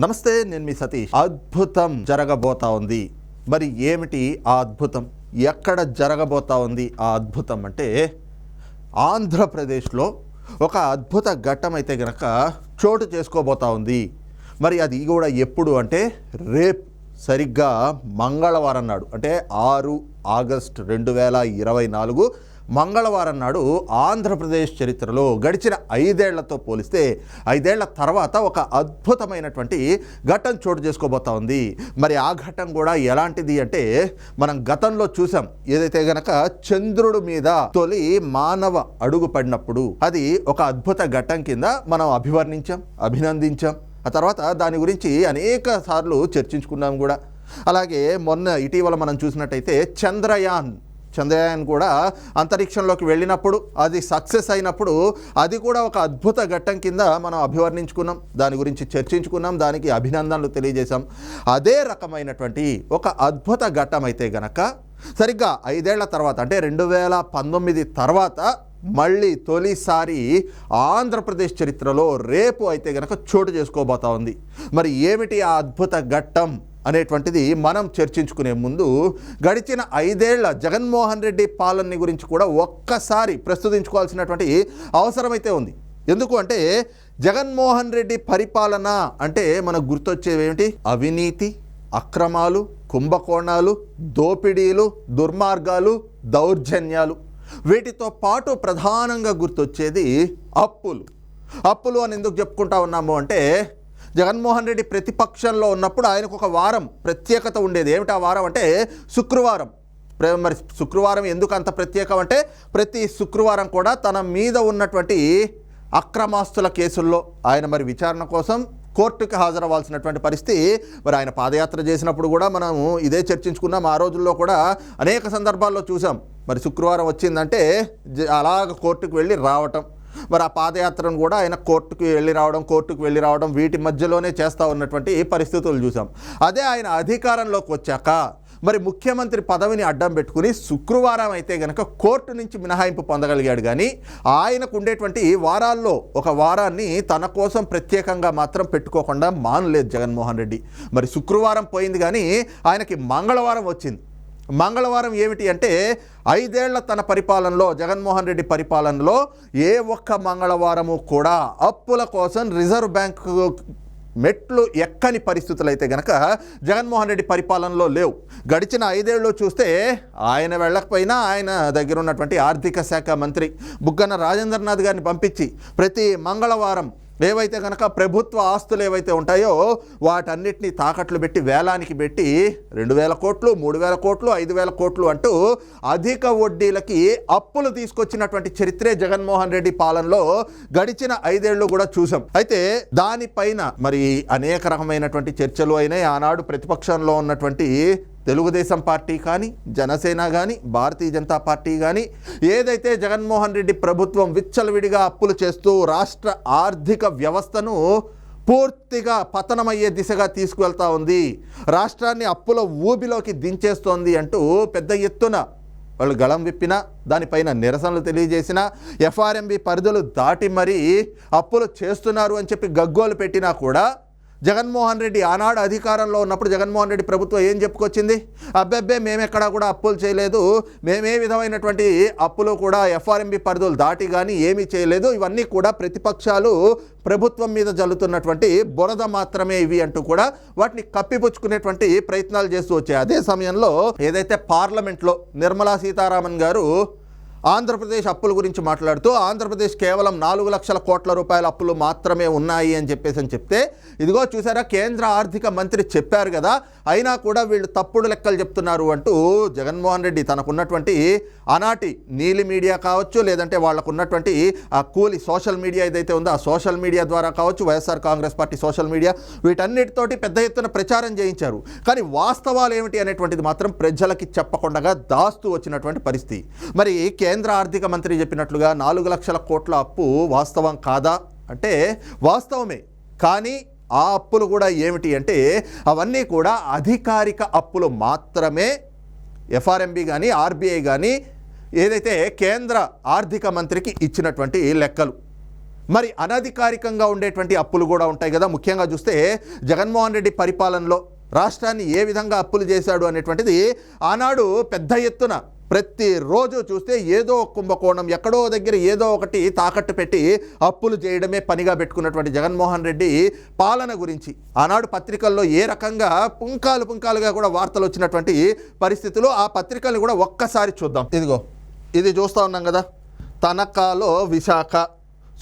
నమస్తే నేను మీ సతీష్. అద్భుతం జరగబోతా ఉంది. మరి ఏమిటి ఆ అద్భుతం? ఎక్కడ జరగబోతా ఉంది ఆ అద్భుతం అంటే ఆంధ్రప్రదేశ్లో ఒక అద్భుత ఘట్టం అయితే గనక చోటు చేసుకోబోతా ఉంది. మరి అది కూడా ఎప్పుడు అంటే రేపు సరిగ్గా మంగళవారం నాడు. అంటే ఆరు ఆగస్ట్ రెండు వేల ఇరవై నాలుగు మంగళవారం నాడు ఆంధ్రప్రదేశ్ చరిత్రలో గడిచిన ఐదేళ్ళతో పోలిస్తే ఐదేళ్ళ తర్వాత ఒక అద్భుతమైనటువంటి ఘటన చోటు చేసుకోబోతా ఉంది. మరి ఆ ఘట్టం కూడా ఎలాంటిది అంటే మనం గతంలో చూసాం. ఏదైతే గనక చంద్రుడి మీద తొలి మానవ అడుగు పడినప్పుడు అది ఒక అద్భుత ఘటం కింద మనం అభివర్ణించాం అభినందించాం. ఆ తర్వాత దాని గురించి అనేక సార్లు చర్చించుకున్నాం కూడా. అలాగే మొన్న ఇటీవల మనం చూసినట్టయితే చంద్రయాన్ చంద్రయాన్ కూడా అంతరిక్షంలోకి వెళ్ళినప్పుడు అది సక్సెస్ అయినప్పుడు అది కూడా ఒక అద్భుత ఘట్టం కింద మనం అభివర్ణించుకున్నాం. దాని గురించి చర్చించుకున్నాం దానికి అభినందనలు తెలియజేశాం. అదే రకమైనటువంటి ఒక అద్భుత ఘట్టం అయితే గనక సరిగ్గా ఐదేళ్ళ తర్వాత అంటే రెండు వేల పంతొమ్మిది తర్వాత మళ్ళీ తొలిసారి ఆంధ్రప్రదేశ్ చరిత్రలో రేపు అయితే గనక చోటు చేసుకోబోతా ఉంది. మరి ఏమిటి ఆ అద్భుత ఘట్టం? అనేటువంటిది మనం చర్చించుకునే ముందు గడిచిన ఐదేళ్ళ జగన్మోహన్ రెడ్డి పాలన గురించి కూడా ఒక్కసారి ప్రస్తుతించుకోవాల్సినటువంటి అవసరమైతే ఉంది. ఎందుకు అంటే జగన్మోహన్ రెడ్డి పరిపాలన అంటే మనకు గుర్తొచ్చేవి ఏమిటి? అవినీతి అక్రమాలు కుంభకోణాలు దోపిడీలు దుర్మార్గాలు దౌర్జన్యాలు. వీటితో పాటు ప్రధానంగా గుర్తొచ్చేది అప్పులు. అప్పులు అని ఎందుకు చెప్పుకుంటా ఉన్నాము అంటే జగన్మోహన్ రెడ్డి ప్రతిపక్షంలో ఉన్నప్పుడు ఆయనకు ఒక వారం ప్రత్యేకత ఉండేది. ఏమిటి ఆ వారం అంటే శుక్రవారం. ప్ర- మరి శుక్రవారం ఎందుకు అంత ప్రత్యేకం అంటే ప్రతి శుక్రవారం కూడా తన మీద ఉన్నటువంటి అక్రమాస్తుల కేసుల్లో ఆయన మరి విచారణ కోసం కోర్టుకి హాజరవ్వాల్సినటువంటి పరిస్థితి మరి ఆయన పాదయాత్ర చేసినప్పుడు కూడా మనము ఇదే చర్చించుకున్నాం. ఆ రోజుల్లో కూడా అనేక సందర్భాల్లో చూసాం మరి శుక్రవారం వచ్చిందంటే జ- అలాగ కోర్టుకు వెళ్ళి రావటం. మరి ఆ పాదయాత్రను కూడా ఆయన కోర్టుకు వెళ్ళి రావడం కోర్టుకు వెళ్ళి రావడం వీటి మధ్యలోనే చేస్తూ ఉన్నటువంటి పరిస్థితులు చూసాం. అదే ఆయన అధికారంలోకి వచ్చాక మరి ముఖ్యమంత్రి పదవిని అడ్డం పెట్టుకుని శుక్రవారం అయితే గనక కోర్టు నుంచి మినహాయింపు పొందగలిగాడు. కానీ ఆయనకు ఉండేటువంటి వారాల్లో ఒక వారాన్ని తన కోసం ప్రత్యేకంగా మాత్రం పెట్టుకోకుండా మానలేదు జగన్మోహన్ రెడ్డి. మరి శుక్రవారం పోయింది కానీ ఆయనకి మంగళవారం వచ్చింది. మంగళవారం ఏమిటి అంటే ఐదేళ్ళ తన పరిపాలనలో జగన్మోహన్ రెడ్డి పరిపాలనలో ఏ ఒక్క మంగళవారము కూడా అప్పుల కోసం రిజర్వ్ బ్యాంకు మెట్లు ఎక్కని పరిస్థితులు అయితే గనక జగన్మోహన్ రెడ్డి పరిపాలనలో లేవు. గడిచిన ఐదేళ్ళు చూస్తే ఆయన వెళ్ళకపోయినా ఆయన దగ్గర ఉన్నటువంటి ఆర్థిక శాఖ మంత్రి బుగ్గన రాజేంద్రనాథ్ గారిని పంపించి ప్రతి మంగళవారం ఏవైతే కనుక ప్రభుత్వ ఆస్తులు ఏవైతే ఉంటాయో వాటన్నిటినీ తాకట్లు పెట్టి వేలానికి పెట్టి రెండు వేల కోట్లు మూడు వేల కోట్లు ఐదు వేల కోట్లు అంటూ అధిక వడ్డీలకి అప్పులు తీసుకొచ్చినటువంటి చరిత్రే జగన్మోహన్ రెడ్డి పాలనలో గడిచిన ఐదేళ్ళు కూడా చూసాం. అయితే దానిపైన మరి అనేక రకమైనటువంటి చర్చలు అయినాయి. ఆనాడు ప్రతిపక్షంలో ఉన్నటువంటి తెలుగుదేశం పార్టీ కానీ జనసేన కానీ భారతీయ జనతా పార్టీ కానీ ఏదైతే జగన్మోహన్ రెడ్డి ప్రభుత్వం విచ్చలవిడిగా అప్పులు చేస్తూ రాష్ట్ర ఆర్థిక వ్యవస్థను పూర్తిగా పతనమయ్యే దిశగా తీసుకువెళ్తా ఉంది రాష్ట్రాన్ని అప్పుల ఊబిలోకి దించేస్తోంది అంటూ పెద్ద ఎత్తున వాళ్ళు గళం విప్పినా దానిపైన నిరసనలు తెలియజేసినా ఎఫ్ఆర్ఎంబి పరిధులు దాటి మరీ అప్పులు చేస్తున్నారు అని చెప్పి గగ్గోలు పెట్టినా కూడా జగన్మోహన్ రెడ్డి ఆనాడు అధికారంలో ఉన్నప్పుడు జగన్మోహన్ రెడ్డి ప్రభుత్వం ఏం చెప్పుకొచ్చింది? అబ్బెబ్బే మేమెక్కడా కూడా అప్పులు చేయలేదు. మేమే విధమైనటువంటి అప్పులు కూడా ఎఫ్ఆర్ఎంబి పరిధులు దాటి కానీ ఏమీ చేయలేదు. ఇవన్నీ కూడా ప్రతిపక్షాలు ప్రభుత్వం మీద జల్లుతున్నటువంటి బురద మాత్రమే ఇవి అంటూ కూడా వాటిని కప్పిపుచ్చుకునేటువంటి ప్రయత్నాలు చేస్తూ వచ్చాయి. అదే సమయంలో ఏదైతే పార్లమెంట్లో నిర్మలా సీతారామన్ గారు ఆంధ్రప్రదేశ్ అప్పుల గురించి మాట్లాడుతూ ఆంధ్రప్రదేశ్ కేవలం నాలుగు లక్షల కోట్ల రూపాయల అప్పులు మాత్రమే ఉన్నాయి అని చెప్పేసి అని చెప్తే ఇదిగో చూసారా కేంద్ర ఆర్థిక మంత్రి చెప్పారు కదా అయినా కూడా వీళ్ళు తప్పుడు లెక్కలు చెప్తున్నారు అంటూ జగన్మోహన్ రెడ్డి తనకున్నటువంటి ఆనాటి నీలి మీడియా కావచ్చు లేదంటే వాళ్ళకు ఉన్నటువంటి ఆ కూలి సోషల్ మీడియా ఏదైతే ఉందో ఆ సోషల్ మీడియా ద్వారా కావచ్చు YSR Congress party social media వీటన్నిటితోటి పెద్ద ఎత్తున ప్రచారం చేయించారు. కానీ వాస్తవాలు ఏమిటి అనేటువంటిది మాత్రం ప్రజలకి చెప్పకుండా దాస్తూ వచ్చినటువంటి పరిస్థితి. మరి కేంద్ర ఆర్థిక మంత్రి చెప్పినట్లుగా నాలుగు లక్షల కోట్ల అప్పు వాస్తవం కాదా? అంటే వాస్తవమే. కానీ ఆ అప్పులు కూడా ఏమిటి అంటే అవన్నీ కూడా అధికారిక అప్పులు మాత్రమే ఎఫ్ఆర్ఎంబి కానీ ఆర్బీఐ కానీ ఏదైతే కేంద్ర ఆర్థిక మంత్రికి ఇచ్చినటువంటి లెక్కలు. మరి అనధికారికంగా ఉండేటువంటి అప్పులు కూడా ఉంటాయి కదా. ముఖ్యంగా చూస్తే జగన్మోహన్ రెడ్డి పరిపాలనలో రాష్ట్రాన్ని ఏ విధంగా అప్పులు చేశాడు అనేటువంటిది ఆనాడు పెద్ద ఎత్తున ప్రతిరోజు చూస్తే ఏదో కుంభకోణం ఎక్కడో దగ్గర ఏదో ఒకటి తాకట్టు పెట్టి అప్పులు చేయడమే పనిగా పెట్టుకున్నటువంటి జగన్మోహన్ రెడ్డి పాలన గురించి ఆనాడు పత్రికల్లో ఏ రకంగా పుంకాలు పుంకాలుగా కూడా వార్తలు వచ్చినటువంటి పరిస్థితులు ఆ పత్రికల్ని కూడా ఒక్కసారి చూద్దాం. ఇదిగో ఇది చూస్తూ ఉన్నాం కదా. తనఖాలో విశాఖ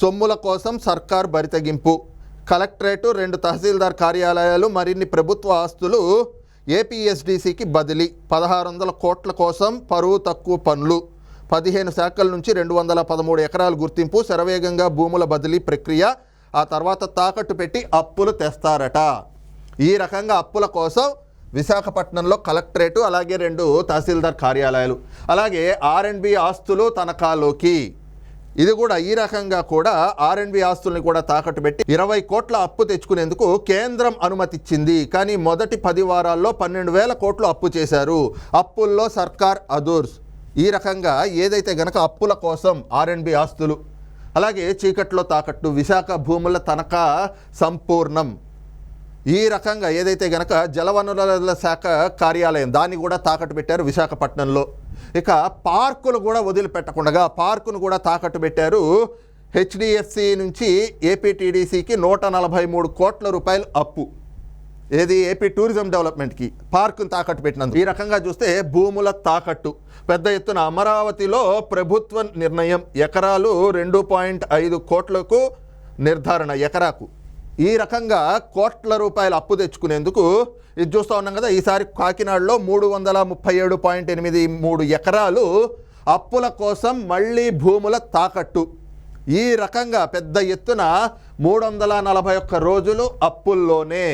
సొమ్ముల కోసం సర్కార్ బరితగింపు కలెక్టరేటు రెండు తహసీల్దార్ కార్యాలయాలు మరిన్ని ప్రభుత్వ ఆస్తులు ఏపీఎస్డిసికి బదిలీ. పదహారు వందల కోట్ల కోసం పరువు తక్కువ పనులు. పదిహేను శాఖల నుంచి రెండు వందల పదమూడు ఎకరాల గుర్తింపు శరవేగంగా భూముల బదిలీ ప్రక్రియ ఆ తర్వాత తాకట్టు పెట్టి అప్పులు తెస్తారట. ఈ రకంగా అప్పుల కోసం విశాఖపట్నంలో కలెక్టరేటు అలాగే రెండు తహసీల్దార్ కార్యాలయాలు. అలాగే ఆర్ఎండ్బి ఆస్తులు తనఖాలోకి ఇది కూడా ఈ రకంగా కూడా ఆర్ఎండ్బి ఆస్తుల్ని కూడా తాకట్టు పెట్టి ఇరవై కోట్ల అప్పు తెచ్చుకునేందుకు కేంద్రం అనుమతిచ్చింది. కానీ మొదటి పది వారాల్లో పన్నెండు వేల కోట్లు అప్పు చేశారు. అప్పుల్లో సర్కార్ అదూర్స్. ఈ రకంగా ఏదైతే గనక అప్పుల కోసం ఆర్ఎండ్బి ఆస్తులు అలాగే చీకట్లో తాకట్టు విశాఖ భూముల తనఖా సంపూర్ణం. ఈ రకంగా ఏదైతే గనక జలవనరుల శాఖ కార్యాలయం దాన్ని కూడా తాకట్టు పెట్టారు విశాఖపట్నంలో. ఇక పార్కులు కూడా వదిలిపెట్టకుండా పార్కును కూడా తాకట్టు పెట్టారు హెచ్డిఎఫ్సి నుంచి ఏపీటీడీసీకి నూట నలభై మూడు కోట్ల రూపాయలు అప్పు. ఏది? ఏపీ టూరిజం డెవలప్మెంట్కి పార్కును తాకట్టు పెట్టినందుకు. ఈ రకంగా చూస్తే భూముల తాకట్టు. పెద్ద ఎత్తున అమరావతిలో ప్రభుత్వ నిర్ణయం ఎకరాలు రెండు పాయింట్ ఐదు కోట్లకు నిర్ధారణ ఎకరాకు. ఈ రకంగా కోట్ల రూపాయల అప్పు తెచ్చుకునేందుకు ఇది చూస్తూ ఉన్నాం కదా ఈసారి కాకినాడలో మూడు వందల ముప్పై ఏడు పాయింట్ ఎనిమిది మూడు ఎకరాలు అప్పుల కోసం మళ్ళీ భూముల తాకట్టు. ఈ రకంగా పెద్ద ఎత్తున మూడు వందల నలభై ఒక్క రోజులు అప్పుల్లోనే.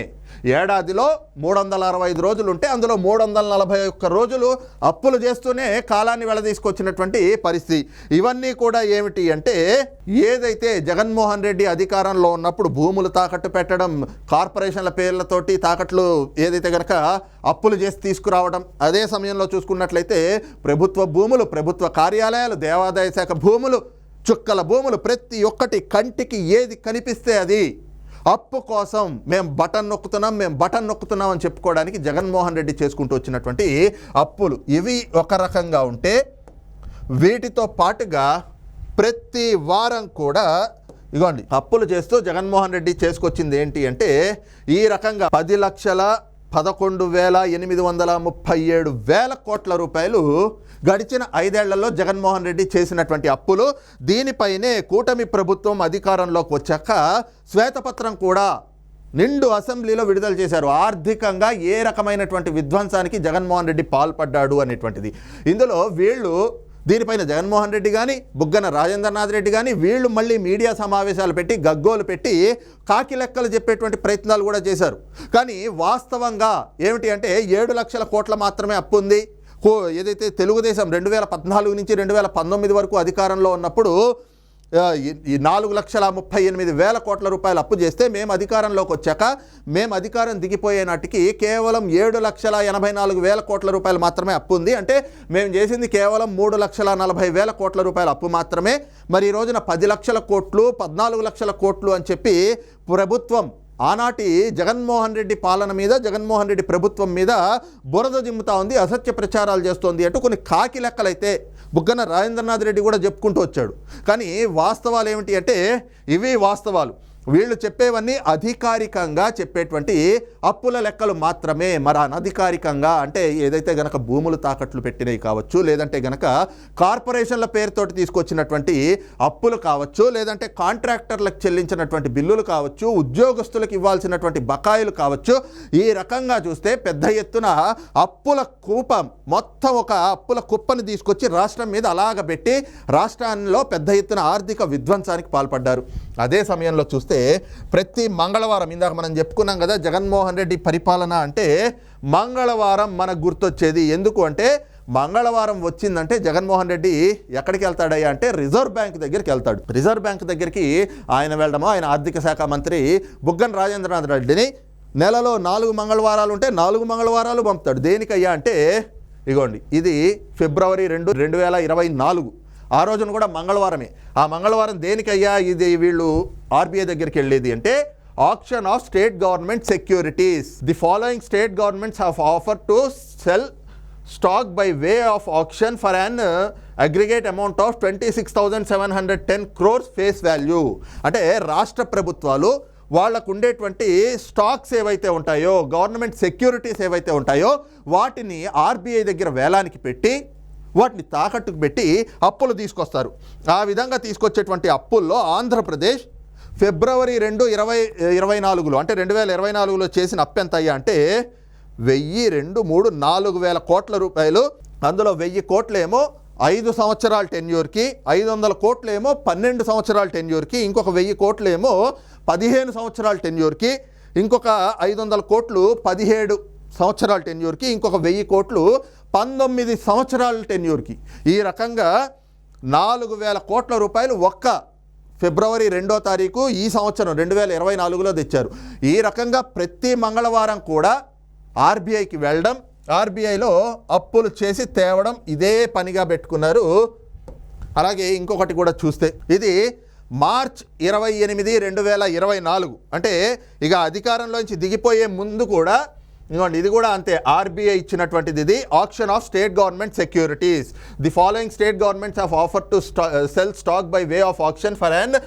ఏడాదిలో మూడు వందల అరవై ఐదు రోజులు ఉంటే అందులో మూడు వందల నలభై ఒక్క రోజులు అప్పులు చేస్తూనే కాలాన్ని వెళ్ళదీసుకొచ్చినటువంటి పరిస్థితి. ఇవన్నీ కూడా ఏమిటి అంటే ఏదైతే జగన్మోహన్ రెడ్డి అధికారంలో ఉన్నప్పుడు భూములు తాకట్టు పెట్టడం కార్పొరేషన్ల పేర్లతోటి తాకట్లు ఏదైతే కనుక అప్పులు చేసి తీసుకురావడం అదే సమయంలో చూసుకున్నట్లయితే ప్రభుత్వ భూములు ప్రభుత్వ కార్యాలయాలు దేవాదాయ శాఖ భూములు చుక్కల భూములు ప్రతి ఒక్కటి కంటికి ఏది కనిపిస్తే అది. అప్పు కోసం మేము బటన్ నొక్కుతున్నాం మేము బటన్ నొక్కుతున్నాం అని చెప్పుకోవడానికి జగన్మోహన్ రెడ్డి చేసుకుంటూ వచ్చినటువంటి అప్పులు. ఇవి ఒక రకంగా ఉంటే వీటితో పాటుగా ప్రతి వారం కూడా ఇగోండి అప్పులు చేస్తూ జగన్మోహన్ రెడ్డి చేసుకొచ్చింది ఏంటి అంటే ఈ రకంగా పది లక్షల పదకొండు వేల ఎనిమిది వందల ముప్పై ఏడు వేల కోట్ల రూపాయలు గడిచిన ఐదేళ్ళలో జగన్మోహన్ రెడ్డి చేసినటువంటి అప్పులు. దీనిపైనే కూటమి ప్రభుత్వం అధికారంలోకి వచ్చాక శ్వేతపత్రం కూడా నిండు అసెంబ్లీలో విడుదల చేశారు. ఆర్థికంగా ఏ రకమైనటువంటి విధ్వంసానికి జగన్మోహన్ రెడ్డి పాల్పడ్డాడు అనేటువంటిది. ఇందులో వీళ్ళు దీనిపైన జగన్మోహన్ రెడ్డి కానీ బుగ్గన రాజేంద్రనాథ్ రెడ్డి కానీ వీళ్ళు మళ్ళీ మీడియా సమావేశాలు పెట్టి గగ్గోలు పెట్టి కాకి లెక్కలు చెప్పేటువంటి ప్రయత్నాలు కూడా చేశారు. కానీ వాస్తవంగా ఏమిటి అంటే ఏడు లక్షల కోట్ల మాత్రమే అప్పు ఉంది. ఏదైతే తెలుగుదేశం రెండు వేల పద్నాలుగు నుంచి రెండు వేల పంతొమ్మిది వరకు అధికారంలో ఉన్నప్పుడు ఈ- నాలుగు లక్షల ముప్పై ఎనిమిది వేల కోట్ల రూపాయలు అప్పు చేస్తే మేము అధికారంలోకి వచ్చాక మేము అధికారం దిగిపోయే నాటికి కేవలం ఏడు లక్షల ఎనభై నాలుగు వేల కోట్ల రూపాయలు మాత్రమే అప్పు ఉంది. అంటే మేము చేసింది కేవలం మూడు లక్షల నలభై వేల కోట్ల రూపాయల అప్పు మాత్రమే. మరి ఈ రోజున పది లక్షల కోట్లు పద్నాలుగు లక్షల కోట్లు అని చెప్పి ప్రభుత్వం ఆనాటి జగన్మోహన్ రెడ్డి పాలన మీద జగన్మోహన్ రెడ్డి ప్రభుత్వం మీద బురద జిమ్ముతా ఉంది అసత్య ప్రచారాలు చేస్తోంది అంటూ కొన్ని కాకి లెక్కలైతే బుగ్గన రాజేంద్రనాథ్ రెడ్డి కూడా చెప్పుకుంటూ వచ్చాడు. కానీ వాస్తవాలు ఏమిటి అంటే ఇవి వాస్తవాలు. వీళ్ళు చెప్పేవన్నీ అధికారికంగా చెప్పేటువంటి అప్పుల లెక్కలు మాత్రమే. మరి అనధికారికంగా అంటే ఏదైతే గనక భూములు తాకట్లు పెట్టినవి కావచ్చు లేదంటే గనక కార్పొరేషన్ల పేరుతోటి తీసుకొచ్చినటువంటి అప్పులు కావచ్చు లేదంటే కాంట్రాక్టర్లకు చెల్లించినటువంటి బిల్లులు కావచ్చు ఉద్యోగస్తులకు ఇవ్వాల్సినటువంటి బకాయిలు కావచ్చు ఈ రకంగా చూస్తే పెద్ద ఎత్తున అప్పుల కూపం మొత్తం ఒక అప్పుల కుప్పని తీసుకొచ్చి రాష్ట్రం మీద అలాగ పెట్టి రాష్ట్రాల్లో పెద్ద ఎత్తున ఆర్థిక విధ్వంసానికి పాల్పడ్డారు. అదే సమయంలో చూస్తే ప్రతి మంగళవారం ఇందాక మనం చెప్పుకున్నాం కదా జగన్మోహన్ రెడ్డి పరిపాలన అంటే మంగళవారం మనకు గుర్తొచ్చేది. ఎందుకు అంటే మంగళవారం వచ్చిందంటే జగన్మోహన్ రెడ్డి ఎక్కడికి వెళ్తాడయ్యా అంటే రిజర్వ్ బ్యాంక్ దగ్గరికి వెళ్తాడు. రిజర్వ్ బ్యాంక్ దగ్గరికి ఆయన వెళ్ళడము? ఆయన ఆర్థిక శాఖ మంత్రి బుగ్గన రాజేంద్రనాథ్ రెడ్డిని నెలలో నాలుగు మంగళవారాలు ఉంటే నాలుగు మంగళవారాలు పంపుతాడు. దేనికయ్యా అంటే ఇగోండి ఇది ఫిబ్రవరి రెండు రెండు వేల ఇరవై నాలుగు ఆ రోజున కూడా మంగళవారమే. ఆ మంగళవారం దేనికయ్యా? ఇది వీళ్ళు ఆర్బీఐ దగ్గరికి వెళ్ళేది అంటే option of state government securities. The following state governments have offer to sell stock by way of option for an aggregate amount of twenty six thousand seven hundred ten crores face value. అంటే రాష్ట్ర ప్రభుత్వాలు వాళ్ళకు ఉండేటువంటి stocks ఏవైతే ఉంటాయో government securities ఏవైతే ఉంటాయో వాటిని ఆర్బీఐ దగ్గర వేలానికి పెట్టి వాటిని తాకట్టుకు పెట్టి అప్పులు తీసుకొస్తారు. ఆ విధంగా తీసుకొచ్చేటువంటి అప్పుల్లో ఆంధ్రప్రదేశ్ ఫిబ్రవరి రెండు ఇరవై ఇరవై నాలుగులో అంటే రెండు వేల ఇరవై నాలుగులో చేసిన అప్పు ఎంత అయ్యా అంటే వెయ్యి రెండు మూడు నాలుగు వేల కోట్ల రూపాయలు. అందులో వెయ్యి కోట్లేమో ఐదు సంవత్సరాల టెన్యూర్కి ఐదు వందల కోట్లేమో పన్నెండు సంవత్సరాల టెన్యూర్కి ఇంకొక వెయ్యి కోట్లేమో పదిహేను సంవత్సరాల టెన్యూర్కి ఇంకొక ఐదు వందల కోట్లు పదిహేడు సంవత్సరాల టెన్యూర్కి ఇంకొక వెయ్యి కోట్లు పంతొమ్మిది సంవత్సరాల టెన్యూర్కి. ఈ రకంగా నాలుగు వేల కోట్ల రూపాయలు ఒక్క ఫిబ్రవరి రెండో తారీఖు ఈ సంవత్సరం రెండు వేల ఇరవై నాలుగులో తెచ్చారు. ఈ రకంగా ప్రతి మంగళవారం కూడా ఆర్బీఐకి వెళ్ళడం ఆర్బీఐలో అప్పులు చేసి తేవడం ఇదే పనిగా పెట్టుకున్నారు. అలాగే ఇంకొకటి కూడా చూస్తే ఇది మార్చ్ ఇరవై ఎనిమిది రెండు వేల ఇరవై నాలుగు. అంటే ఇక అధికారంలోంచి దిగిపోయే ముందు కూడా ఇదిగోండి ఇది కూడా అంతే ఆర్బీఐ ఇచ్చినటువంటిది ఇది. Option of state government securities the following state governments of offer to sell stock by way of option for and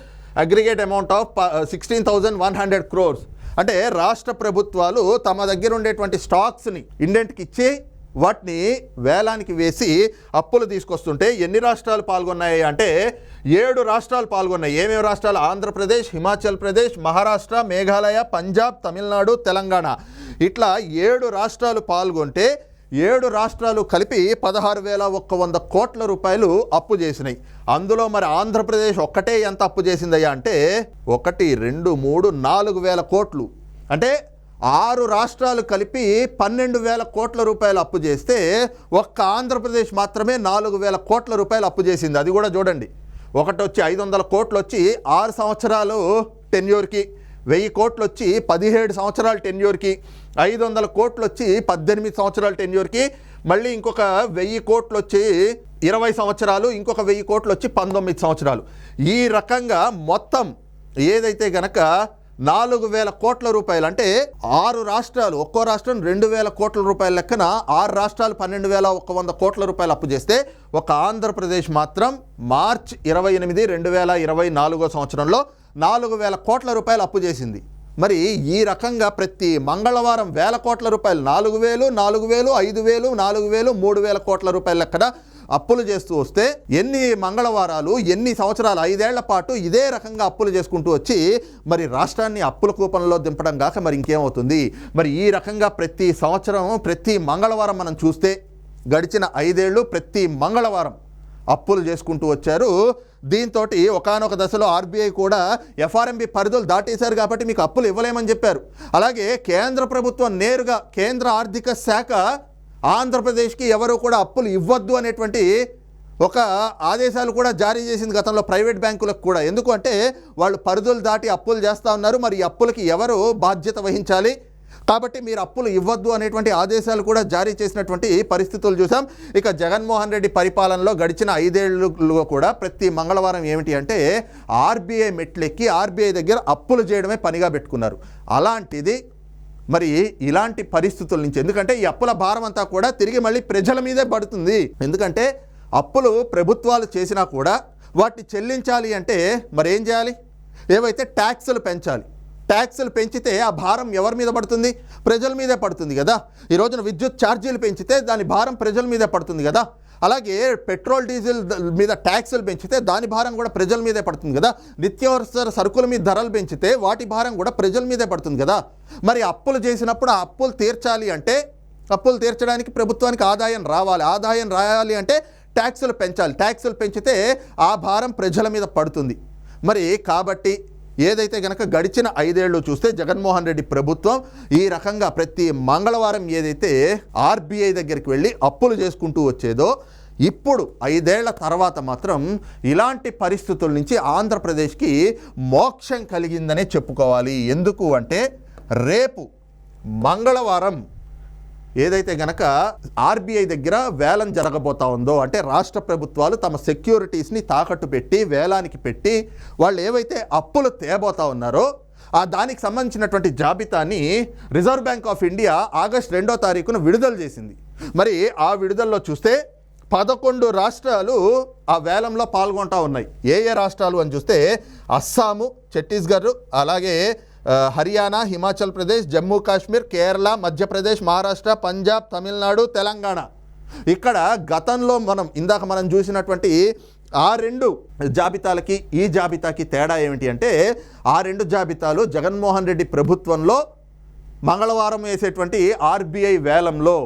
aggregate amount of sixteen thousand one hundred crores అంటే రాష్ట్ర ప్రభుత్వాలు తమ దగ్గర ఉండేటువంటి స్టాక్స్ని ఇండెంట్కి ఇచ్చి వాటిని వేలానికి వేసి అప్పులు తీసుకొస్తుంటే ఎన్ని రాష్ట్రాలు పాల్గొన్నాయి అంటే ఏడు రాష్ట్రాలు పాల్గొన్నాయి. ఏమేమి రాష్ట్రాలు? ఆంధ్రప్రదేశ్ హిమాచల్ ప్రదేశ్ మహారాష్ట్ర మేఘాలయ పంజాబ్ తమిళనాడు తెలంగాణ. ఇట్లా ఏడు రాష్ట్రాలు పాల్గొంటే ఏడు రాష్ట్రాలు కలిపి పదహారు వేల ఒక్క వంద కోట్ల రూపాయలు అప్పు చేసినాయి. అందులో మరి ఆంధ్రప్రదేశ్ ఒక్కటే ఎంత అప్పు చేసిందయ్యా అంటే ఒకటి రెండు మూడు నాలుగు వేల కోట్లు. అంటే ఆరు రాష్ట్రాలు కలిపి పన్నెండు వేల కోట్ల రూపాయలు అప్పు చేస్తే ఒక్క ఆంధ్రప్రదేశ్ మాత్రమే నాలుగు వేల కోట్ల రూపాయలు అప్పు చేసింది. అది కూడా చూడండి. ఒకటి వచ్చి ఐదు వందల కోట్లు వచ్చి ఆరు సంవత్సరాలు టెన్యూర్కి వెయ్యి కోట్లు వచ్చి పదిహేడు సంవత్సరాల టెన్యూర్కి ఐదు వందల కోట్లు వచ్చి పద్దెనిమిది సంవత్సరాల టెన్యూర్కి మళ్ళీ ఇంకొక వెయ్యి కోట్లు వచ్చి ఇరవై సంవత్సరాలు ఇంకొక వెయ్యి కోట్లు వచ్చి పంతొమ్మిది సంవత్సరాలు. ఈ రకంగా మొత్తం ఏదైతే గనక నాలుగు వేల కోట్ల రూపాయలు. అంటే ఆరు రాష్ట్రాలు ఒక్కో రాష్ట్రం రెండు వేల కోట్ల రూపాయల లెక్కన ఆరు రాష్ట్రాలు పన్నెండు వేల ఒక వంద కోట్ల రూపాయలు అప్పు చేస్తే ఒక ఆంధ్రప్రదేశ్ మాత్రం మార్చ్ ఇరవై ఎనిమిది రెండు వేల ఇరవై నాలుగో సంవత్సరంలో నాలుగు వేల కోట్ల రూపాయలు అప్పు చేసింది. మరి ఈ రకంగా ప్రతి మంగళవారం వేల కోట్ల రూపాయలు నాలుగు వేలు నాలుగు వేలు ఐదు వేలు నాలుగు వేలు మూడు వేల కోట్ల రూపాయల లెక్కన అప్పులు చేస్తూ వస్తే ఎన్ని మంగళవారాలు ఎన్ని సంవత్సరాలు ఐదేళ్ళ పాటు ఇదే రకంగా అప్పులు చేసుకుంటూ వచ్చి మరి రాష్ట్రాన్ని అప్పుల కూపంలో దింపడం కాక మరి ఇంకేమవుతుంది? మరి ఈ రకంగా ప్రతి సంవత్సరం ప్రతి మంగళవారం మనం చూస్తే గడిచిన ఐదేళ్ళు ప్రతి మంగళవారం అప్పులు చేసుకుంటూ వచ్చారు. దీంతో ఒకనొక దశలో ఆర్బీఐ కూడా ఎఫ్ఆర్ఎంబి పరిధులు దాటేశారు కాబట్టి మీకు అప్పులు ఇవ్వలేమని చెప్పారు. అలాగే కేంద్ర ప్రభుత్వం నేరుగా కేంద్ర ఆర్థిక శాఖ ఆంధ్రప్రదేశ్కి ఎవరు కూడా అప్పులు ఇవ్వద్దు అనేటువంటి ఒక ఆదేశాలు కూడా జారీ చేసింది గతంలో ప్రైవేట్ బ్యాంకులకు కూడా. ఎందుకు అంటే వాళ్ళు పరిధులు దాటి అప్పులు చేస్తూ ఉన్నారు. మరి అప్పులకి ఎవరు బాధ్యత వహించాలి? కాబట్టి మీరు అప్పులు ఇవ్వద్దు అనేటువంటి ఆదేశాలు కూడా జారీ చేసినటువంటి పరిస్థితులు చూసాం. ఇక జగన్మోహన్ రెడ్డి పరిపాలనలో గడిచిన ఐదేళ్ళలో కూడా ప్రతి మంగళవారం ఏమిటి అంటే ఆర్బీఐ మెట్లెక్కి ఆర్బీఐ దగ్గర అప్పులు చేయడమే పనిగా పెట్టుకున్నారు. అలాంటిది మరి ఇలాంటి పరిస్థితుల నుంచి ఎందుకంటే ఈ అప్పుల భారం అంతా కూడా తిరిగి మళ్ళీ ప్రజల మీదే పడుతుంది. ఎందుకంటే అప్పులు ప్రభుత్వాలు చేసినా కూడా వాటిని చెల్లించాలి అంటే మరి ఏం చేయాలి? ఏవైతే ట్యాక్సులు పెంచాలి ట్యాక్సులు పెంచితే ఆ భారం ఎవరి మీద పడుతుంది? ప్రజల మీదే పడుతుంది కదా. ఈ రోజున విద్యుత్ ఛార్జీలు పెంచితే దాని భారం ప్రజల మీదే పడుతుంది కదా. అలాగే పెట్రోల్ డీజిల్ మీద ట్యాక్సులు పెంచితే దాని భారం కూడా ప్రజల మీదే పడుతుంది కదా. నిత్యావసర సరుకుల మీద ధరలు పెంచితే వాటి భారం కూడా ప్రజల మీదే పడుతుంది కదా. మరి అప్పులు చేసినప్పుడు ఆ అప్పులు తీర్చాలి అంటే అప్పులు తీర్చడానికి ప్రభుత్వానికి ఆదాయం రావాలి. ఆదాయం రావాలి అంటే ట్యాక్సులు పెంచాలి. ట్యాక్సులు పెంచితే ఆ భారం ప్రజల మీద పడుతుంది. మరి కాబట్టి ఏదైతే గనక గడిచిన ఐదేళ్ళు చూస్తే జగన్మోహన్ రెడ్డి ప్రభుత్వం ఈ రకంగా ప్రతి మంగళవారం ఏదైతే ఆర్బీఐ దగ్గరికి వెళ్ళి అప్పులు చేసుకుంటూ వచ్చేదో ఇప్పుడు ఐదేళ్ళ తర్వాత మాత్రం ఇలాంటి పరిస్థితుల నుంచి ఆంధ్రప్రదేశ్కి మోక్షం కలిగిందనే చెప్పుకోవాలి. ఎందుకు అంటే రేపు మంగళవారం ఏదైతే గనక ఆర్బీఐ దగ్గర వేలం జరగబోతా ఉందో అంటే రాష్ట్ర ప్రభుత్వాలు తమ సెక్యూరిటీస్ని తాకట్టు పెట్టి వేలానికి పెట్టి వాళ్ళు ఏవైతే అప్పులు తేబోతా ఉన్నారో ఆ దానికి సంబంధించినటువంటి జాబితాని Reserve Bank of India August రెండో తారీఖున విడుదల చేసింది. మరి ఆ విడుదలలో చూస్తే పదకొండు రాష్ట్రాలు ఆ వేలంలో పాల్గొంటా ఉన్నాయి. ఏ ఏ రాష్ట్రాలు అని చూస్తే అస్సాము ఛత్తీస్గఢ్ అలాగే హర్యానా హిమాచల్ ప్రదేశ్ జమ్మూ కాశ్మీర్ కేరళ మధ్యప్రదేశ్ మహారాష్ట్ర పంజాబ్ తమిళనాడు తెలంగాణ. ఇక్కడ గతంలో మనం ఇందాక మనం చూసినటువంటి ఆ రెండు జాబితాలకి ఈ జాబితాకి తేడా ఏమిటి అంటే ఆ రెండు జాబితాలు జగన్మోహన్ రెడ్డి ప్రభుత్వంలో మంగళవారం వేసేటువంటి ఆర్బీఐ వేలంలో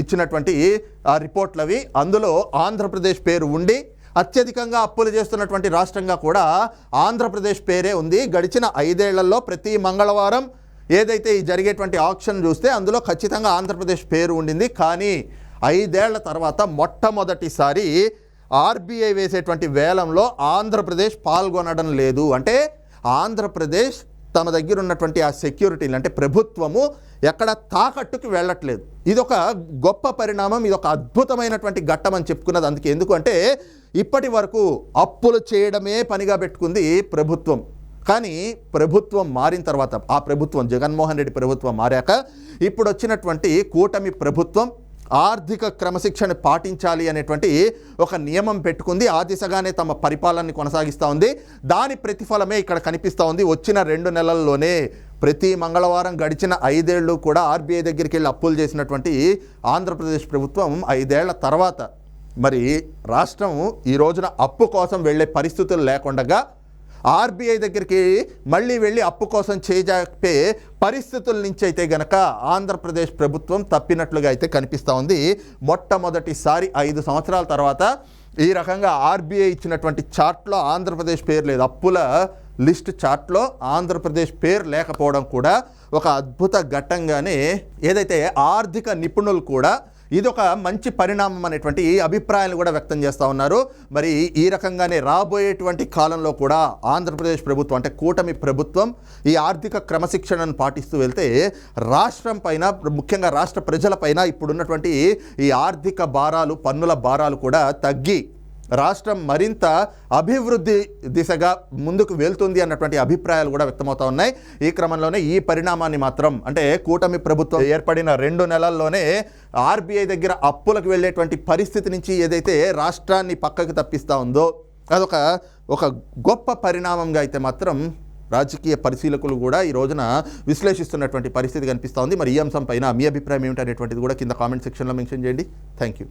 ఇచ్చినటువంటి ఆ రిపోర్ట్లు అవి అందులో ఆంధ్రప్రదేశ్ పేరు ఉండి అత్యధికంగా అప్పులు చేస్తున్నటువంటి రాష్ట్రంగా కూడా ఆంధ్రప్రదేశ్ పేరే ఉంది. గడిచిన ఐదేళ్ళలో ప్రతి మంగళవారం ఏదైతే ఈ జరిగేటువంటి ఆప్షన్ చూస్తే అందులో ఖచ్చితంగా ఆంధ్రప్రదేశ్ పేరు ఉండింది. కానీ ఐదేళ్ళ తర్వాత మొట్టమొదటిసారి ఆర్బీఐ వేసేటువంటి వేలంలో ఆంధ్రప్రదేశ్ పాల్గొనడం లేదు. అంటే ఆంధ్రప్రదేశ్ తమ దగ్గర ఉన్నటువంటి ఆ సెక్యూరిటీలు అంటే ప్రభుత్వము ఎక్కడ తాకట్టుకి వెళ్ళట్లేదు. ఇది ఒక గొప్ప పరిణామం ఇది ఒక అద్భుతమైనటువంటి ఘట్టం అని చెప్పుకున్నది. అందుకే ఎందుకంటే ఇప్పటి వరకు అప్పులు చేయడమే పనిగా పెట్టుకుంది ప్రభుత్వం. కానీ ప్రభుత్వం మారిన తర్వాత ఆ ప్రభుత్వం జగన్మోహన్ రెడ్డి ప్రభుత్వం మారాక ఇప్పుడు వచ్చినటువంటి కూటమి ప్రభుత్వం ఆర్థిక క్రమశిక్షణ పాటించాలి అనేటువంటి ఒక నియమం పెట్టుకుంది. ఆ దిశగానే తమ పరిపాలనని కొనసాగిస్తూ ఉంది. దాని ప్రతిఫలమే ఇక్కడ కనిపిస్తూ ఉంది. వచ్చిన రెండు నెలల్లోనే ప్రతి మంగళవారం గడిచిన ఐదేళ్ళు కూడా ఆర్బీఐ దగ్గరికి వెళ్ళి అప్పులు చేసినటువంటి ఆంధ్రప్రదేశ్ ప్రభుత్వం ఐదేళ్ళ తర్వాత మరి రాష్ట్రం ఈ రోజున అప్పు కోసం వెళ్ళే పరిస్థితులు లేకుండగా ఆర్బీఐ దగ్గరికి మళ్ళీ వెళ్ళి అప్పు కోసం చేజాపే పరిస్థితుల నుంచి అయితే గనక ఆంధ్రప్రదేశ్ ప్రభుత్వం తప్పినట్లుగా అయితే కనిపిస్తూ ఉంది. మొట్టమొదటిసారి ఐదు సంవత్సరాల తర్వాత ఈ రకంగా ఆర్బీఐ ఇచ్చినటువంటి చార్ట్లో ఆంధ్రప్రదేశ్ పేరు లేదు. అప్పుల లిస్ట్ చార్ట్లో ఆంధ్రప్రదేశ్ పేరు లేకపోవడం కూడా ఒక అద్భుత ఘట్టంగానే ఏదైతే ఆర్థిక నిపుణులు కూడా ఇది ఒక మంచి పరిణామం అనేటువంటి అభిప్రాయాలు కూడా వ్యక్తం చేస్తూ ఉన్నారు. మరి ఈ రకంగానే రాబోయేటువంటి కాలంలో కూడా ఆంధ్రప్రదేశ్ ప్రభుత్వం అంటే కూటమి ప్రభుత్వం ఈ ఆర్థిక క్రమశిక్షణను పాటిస్తూ వెళ్తే రాష్ట్రం పైన ముఖ్యంగా రాష్ట్ర ప్రజలపైన ఇప్పుడున్నటువంటి ఈ ఆర్థిక భారాలు పన్నుల భారాలు కూడా తగ్గి రాష్ట్రం మరింత అభివృద్ధి దిశగా ముందుకు వెళ్తుంది అన్నటువంటి అభిప్రాయాలు కూడా వ్యక్తమవుతా ఉన్నాయి. ఈ క్రమంలోనే ఈ పరిణామాన్ని మాత్రం అంటే కూటమి ప్రభుత్వం ఏర్పడిన రెండు నెలల్లోనే ఆర్బీఐ దగ్గర అప్పులకు వెళ్ళేటువంటి పరిస్థితి నుంచి ఏదైతే రాష్ట్రాన్ని పక్కకు తప్పిస్తూ ఉందో అదొక ఒక గొప్ప పరిణామంగా అయితే మాత్రం రాజకీయ పరిశీలకులు కూడా ఈ రోజున విశ్లేషిస్తున్నటువంటి పరిస్థితి కనిపిస్తూ ఉంది. మరి ఈ అంశం పైన మీ అభిప్రాయం ఏమిటనేటువంటిది కూడా కింద కామెంట్ సెక్షన్లో మెన్షన్ చేయండి. Thank you.